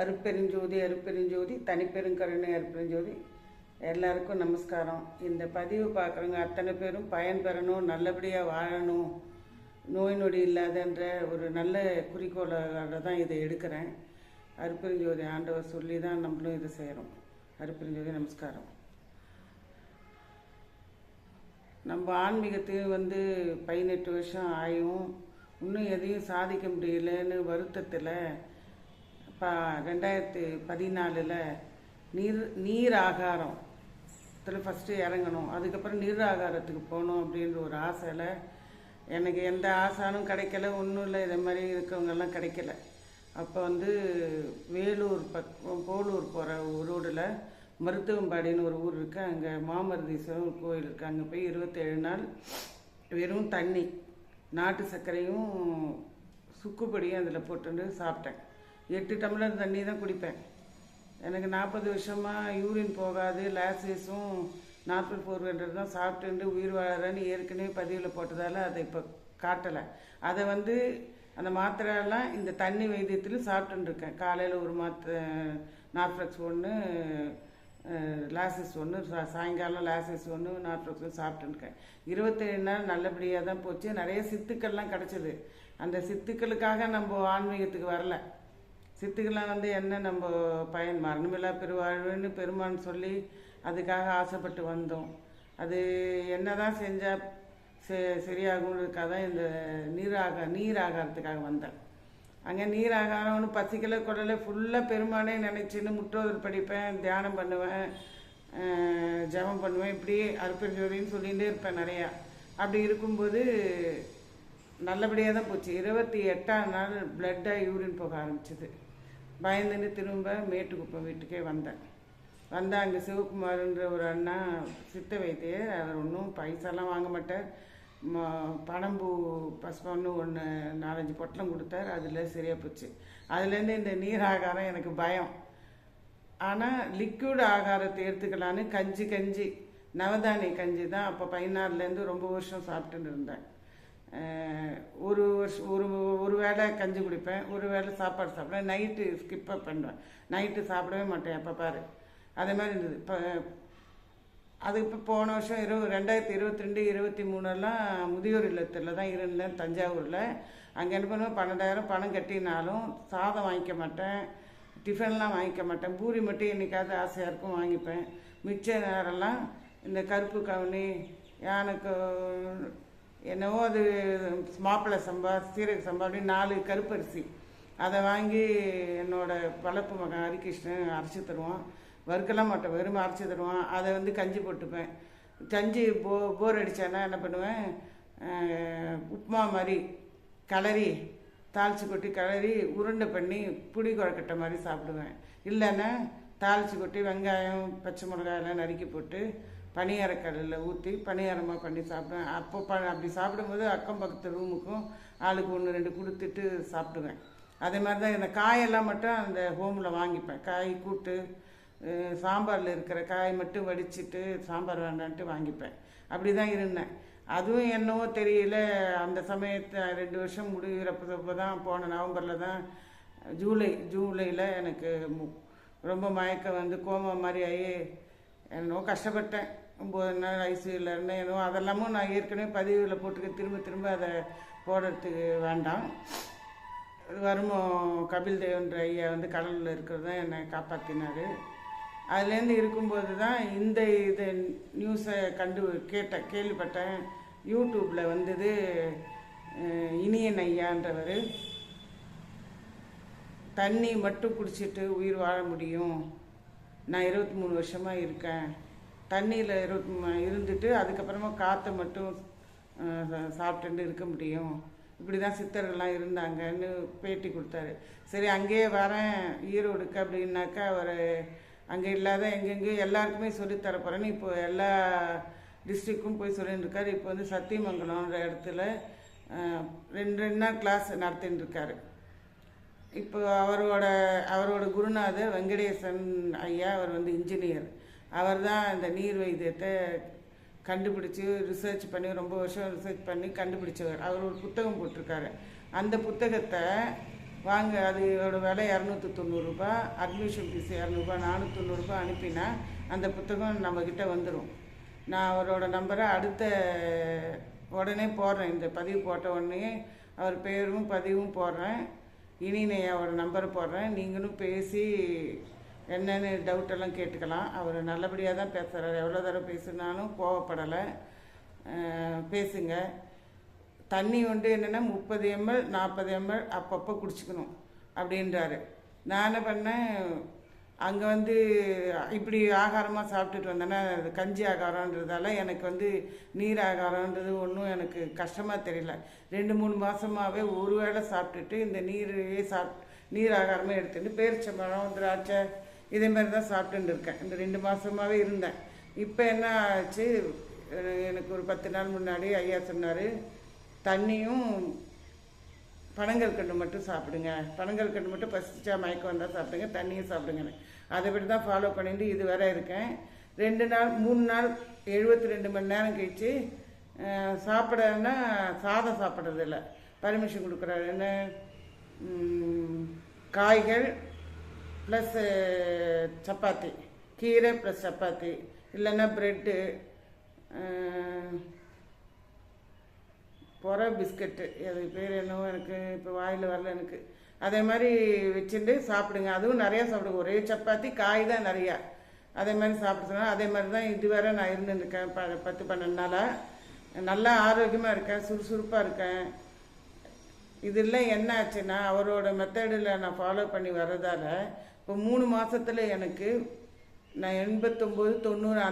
அருப்பெருஞ்சோதி அருப்பெருஞ்சோதி தனிப்பெருங்கருணை அருப்பெருஞ்சோதி. எல்லாருக்கும் நமஸ்காரம். இந்த பதிவு பார்க்குறவங்க அத்தனை பேரும் பயன் பெறணும் நல்லபடியாக வாழணும் நோய் நொடி இல்லாதன்ற ஒரு நல்ல குறிக்கோளோட தான் இதை எடுக்கிறேன். அருப்பெருஞ்சோதி ஆண்டவர் சொல்லி தான் நம்மளும் இதை செய்கிறோம். அருப்பெருஞ்சோதி நமஸ்காரம். நம்ம ஆன்மீகத்துக்கு வந்து பதினெட்டு வருஷம் ஆயும் இன்னும் எதையும் சாதிக்க முடியலன்னு வருத்தத்தில் இப்போ ரெண்டாயிரத்தி பதினாலில் நீர் நீர் ஆகாரம் இதில் ஃபஸ்ட்டு இறங்கணும். அதுக்கப்புறம் நீர் ஆகாரத்துக்கு போகணும் அப்படின்ற ஒரு ஆசையில் எனக்கு எந்த ஆசானும் கிடைக்கல. ஒன்றும் இல்லை இதை மாதிரி இருக்கவங்கெல்லாம் கிடைக்கல. அப்போ வந்து வேலூர் பக் போலூர் போகிற ரோடில் மருத்துவம்பாடின்னு ஒரு ஊர் இருக்குது அங்கே மாமருதீஸ்வரர் கோயில் இருக்குது அங்கே போய் இருபத்தேழு நாள் வெறும் தண்ணி நாட்டு சர்க்கரையும் சுக்குப்பொடியும் அதில் போட்டுட்டு சாப்பிட்டேன். எட்டு டம்ளர் தண்ணி தான் குடிப்பேன். எனக்கு நாற்பது வருஷமாக யூரின் போகாது லாசேஸும் நாற்பது ஃபோர் ஹண்ட்ரட் தான் சாப்பிட்டுண்டு உயிர் வாழறேன்னு ஏற்கனவே பதிவில் போட்டதால் அதை இப்போ காட்டலை. அதை வந்து அந்த மாத்திரையெல்லாம் இந்த தண்ணி வைத்தியத்தில் சாப்பிட்டுருக்கேன் காலையில் ஒரு மாத்திரை நார்ஃப்ளக்ஸ் ஒன்று லாசஸ் ஒன்று சா சாயங்காலம் லாசஸ் ஒன்று நார்ஃப்ளக்ஸ் சாப்பிட்டுருக்கேன் இருபத்தேழு நாள் நல்லபடியாக தான் போச்சு. நிறைய சித்துக்கள்லாம் கிடச்சிது. அந்த சித்துக்களுக்காக நம்ம ஆன்மீகத்துக்கு வரல. சித்துக்கெல்லாம் வந்து என்ன நம்ம பயன்? மரணமில்லா பெருவாழ்வுன்னு பெருமான் சொல்லி அதுக்காக ஆசைப்பட்டு வந்தோம். அது என்ன தான் செஞ்சால் செ சரியாகுன்றதுக்காக தான் இந்த நீராக நீர் ஆகாரத்துக்காக வந்தேன். அங்கே நீர் ஆகாரம்னு பசிக்கல குடல ஃபுல்லாக பெருமானே நினச்சின்னு முற்றோதல் படிப்பேன் தியானம் பண்ணுவேன் ஜபம் ஜெபம் பண்ணுவேன் இப்படி அருப்பெருஞ்சோதின்னு சொல்லிகிட்டே இருப்பேன் நிறையா. அப்படி இருக்கும்போது நல்லபடியாக தான் போச்சு. இருபத்தி எட்டாம் நாள் பிளட்டாக யூரின் போக ஆரம்பிச்சது. பயந்துன்னு திரும்ப மேட்டுக்குப்பம் வீட்டுக்கே வந்தேன். வந்தால் அங்கே சிவகுமார்ன்ற ஒரு அண்ணா சித்த வைத்தியர் அவர் ஒன்றும் பைசாலாம் வாங்க மாட்டார். ம- பனம்பூ பசுமன்னு ஒன்று நாலஞ்சு பொட்டலம் கொடுத்தார். அதில் சரியாக போச்சு. அதுலேருந்து இந்த நீர் ஆகாரம் எனக்கு பயம். ஆனால் லிக்விட் ஆகாரத்தை எடுத்துக்கலான்னு கஞ்சி கஞ்சி நவதானிய கஞ்சி தான் அப்போ பதினாறுலேருந்து ரொம்ப வருஷம் சாப்பிட்டுன்னு இருந்தேன். ஒரு வருஷம் ஒரு ஒரு வேளை கஞ்சி குடிப்பேன் ஒரு வேளை சாப்பாடு சாப்பிடுவேன். நைட்டு ஸ்கிப்பப் பண்ணுவேன். நைட்டு சாப்பிடவே மாட்டேன் எப்போ பாரு. அதே மாதிரி இருந்தது. இப்போ அது இப்போ போன வருஷம் இரு ரெண்டாயிரத்தி இருபத்தி ரெண்டு இருபத்தி மூணுலாம் முதியோர் இல்லத்தில் தான் இருந்தேன் தஞ்சாவூரில். அங்கே என்ன பண்ணுவேன்? பன்னெண்டாயிரம் பணம் கட்டினாலும் சாதம் வாங்கிக்க மாட்டேன் டிஃபன்லாம் வாங்கிக்க மாட்டேன். பூரி மட்டும் என்றைக்காவது ஆசையாக இருக்கும் வாங்கிப்பேன். மிச்ச நேரம்லாம் இந்த கருப்பு கவுனி யானைக்கு என்னவோ அது மாப்பிள்ளை சம்பா சீரக சம்பா அப்படின்னு நாலு கருப்பரிசி. அதை வாங்கி என்னோட வளர்ப்பு மகன் ஹரிகிருஷ்ணன் அரைச்சி தருவான். வறுக்கலாம் மாட்டேன் வெறும் அரைச்சி தருவான். அதை வந்து கஞ்சி போட்டுப்பேன். கஞ்சி போ போர் அடித்தானா என்ன பண்ணுவேன்? உப்புமா மாதிரி கலரி தாளிச்சு கொட்டி கிளறி உருண்டை பண்ணி புளி குழக்கட்டை மாதிரி சாப்பிடுவேன். இல்லைன்னா தாளிச்சு கொட்டி வெங்காயம் பச்சை மிளகாய் எல்லாம் நறுக்கி போட்டு பணியாரக்கடலில் ஊற்றி பணியாரமாக பண்ணி சாப்பிடுவேன். அப்போ ப அப்படி சாப்பிடும்போது அக்கம் பக்கத்து ரூமுக்கும் ஆளுக்கு ஒன்று ரெண்டு கொடுத்துட்டு சாப்பிடுவேன். அதே மாதிரி தான் இந்த காயெல்லாம் மட்டும் அந்த ஹோமில் வாங்கிப்பேன். காய் கூட்டு சாம்பாரில் இருக்கிற காய் மட்டும் வடிச்சிட்டு சாம்பார் வேண்டான்ட்டு வாங்கிப்பேன். அப்படி தான் இருந்தேன். அதுவும் என்னவோ தெரியல. அந்த சமயத்தை ரெண்டு வருஷம் முடிகிறப்ப தான் போன நவம்பரில் தான் ஜூலை ஜூலையில் எனக்கு மு- ரொம்ப மயக்கம் வந்து கோமா மாதிரி ஆகி என்னவோ கஷ்டப்பட்டேன். ஒம்பது நாள் ஐசியூவில் இருந்தேன் என்னவோ அதெல்லாமும் நான் ஏற்கனவே பதிவில் போட்டுக்க திரும்ப திரும்ப அதை போடுறதுக்கு வேண்டாம். வருமோ கபில் தேவன்ற ஐயா வந்து கடலில் இருக்கிறது தான் என்னை காப்பாற்றினார் அதுலேருந்து இருக்கும்போது தான் இந்த இது நியூஸை கண்டு கேட்டேன் கேள்விப்பட்டேன். யூடியூப்பில் வந்தது இனியன் ஐயான்றவர். தண்ணி மட்டும் குடிச்சிட்டு உயிர் வாழ முடியும். நான் இருபத்தி மூணு வருஷமாக இருக்கேன். தண்ணியில் இருபத்தி இருந்துட்டு அதுக்கப்புறமா காற்றை மட்டும் சாப்பிட்டுட்டு இருக்க முடியும். இப்படி தான் சித்தர்கள்லாம் இருந்தாங்கன்னு பேட்டி கொடுத்தாரு. சரி அங்கேயே வரேன் ஈரோடுக்கு அப்படின்னாக்கா அவர் அங்கே இல்லாத எங்கெங்கேயோ எல்லாருக்குமே சொல்லித் போகிறேன்னு இப்போ எல்லா டிஸ்ட்ரிக்கும் போய் சொல்லிட்டு இருக்காரு. இப்போ வந்து சத்தியமங்கலம்ன்ற இடத்துல ரெண்டு ரெண்டு நாள் கிளாஸ் நடத்தின்னு இருக்காரு. இப்போ அவரோட அவரோட குருநாதர் வெங்கடேசன் ஐயா அவர் வந்து இன்ஜினியர் அவர் தான் இந்த நீர் வைத்தியத்தை கண்டுபிடிச்சி ரிசர்ச் பண்ணி ரொம்ப வருஷம் ரிசர்ச் பண்ணி கண்டுபிடிச்சவர். அவர் ஒரு புத்தகம் போட்டிருக்காரு. அந்த புத்தகத்தை வாங்க அதோட விலை இரநூத்தி தொண்ணூறுரூபா அட்மிஷன் ஃபீஸ் இரநூறுபா நானூற்றி தொண்ணூறுபா அனுப்பினா அந்த புத்தகம் நம்மக்கிட்ட வந்துடும் நான் அவரோட நம்பரை அடுத்த உடனே போடுறேன். இந்த பதிவு போட்ட உடனே அவர் பேரும் பதிவும் போடுறேன். இனி இனினையாவோட நம்பரை போடுறேன். நீங்களும் பேசி என்னென்னு டவுட்டெல்லாம் கேட்டுக்கலாம். அவர் நல்லபடியாக தான் பேசுகிறார் எவ்வளோ தடவை பேசுனாலும் கோவப்படலை. பேசுங்க. தண்ணி வந்து என்னென்னா முப்பது எம்எல் நாற்பது எம்எல் அப்பப்போ குடிச்சுக்கணும் அப்படின்றாரு. நான் என்ன பண்ணேன்? அங்கே வந்து இப்படி ஆகாரமாக சாப்பிட்டுட்டு வந்தேன்னா அது கஞ்சி ஆகாரன்றதால எனக்கு வந்து நீர் ஆகாரன்றது ஒன்றும் எனக்கு கஷ்டமாக தெரியல. ரெண்டு மூணு மாதமாகவே ஒரு வேளை சாப்பிட்டுட்டு இந்த நீரையே சாப் நீர் ஆகாரமே எடுத்துட்டு பேரிச்சம்பழம் திராட்சை இதே மாதிரி தான் சாப்பிட்டுட்டு இருக்கேன். இந்த ரெண்டு மாதமாகவே இருந்தேன். இப்போ என்ன ஆச்சு? எனக்கு ஒரு பத்து நாள் முன்னாடி ஐயா சொன்னார் தண்ணியும் பனங்கள் கண்டு மட்டும் சாப்பிடுங்க. பனங்கள் கண்டு மட்டும் பசிச்சா மயக்கம் வந்தால் சாப்பிடுங்க. தண்ணியும் சாப்பிடுங்க. அதை படி தான் ஃபாலோ பண்ணிட்டு இது வரை இருக்கேன். ரெண்டு நாள் மூணு நாள் எழுபத்தி ரெண்டு மணி நேரம் கழிச்சு சாப்பிடன்னா சாதம் சாப்பிட்றதில்ல. பர்மிஷன் கொடுக்குறாரு. என்ன? காய்கள் ப்ளஸ் சப்பாத்தி. கீரை ப்ளஸ் சப்பாத்தி. இல்லைன்னா ப்ரெட்டு புற பிஸ்கட்டு. அது பேர் என்னவோ எனக்கு இப்போ வாயில் வரல எனக்கு. அதே மாதிரி வச்சுட்டு சாப்பிடுங்க. அதுவும் நிறையா சாப்பிடுங்க. ஒரே சப்பாத்தி காய் தான் நிறையா. அதே மாதிரி சாப்பிட சொன்னால் அதே மாதிரி தான் இதுவரை நான் இருந்துருக்கேன் ப பத்து பன்னெண்டு நாளாக நல்லா ஆரோக்கியமாக இருக்கேன். சுறுசுறுப்பாக இருக்கேன். இதெல்லாம் என்ன ஆச்சுன்னா அவரோட மெத்தடில் நான் ஃபாலோ பண்ணி வர்றதால இப்போ மூணு மாதத்தில் எனக்கு நான் எண்பத்தொம்போது தொண்ணூறு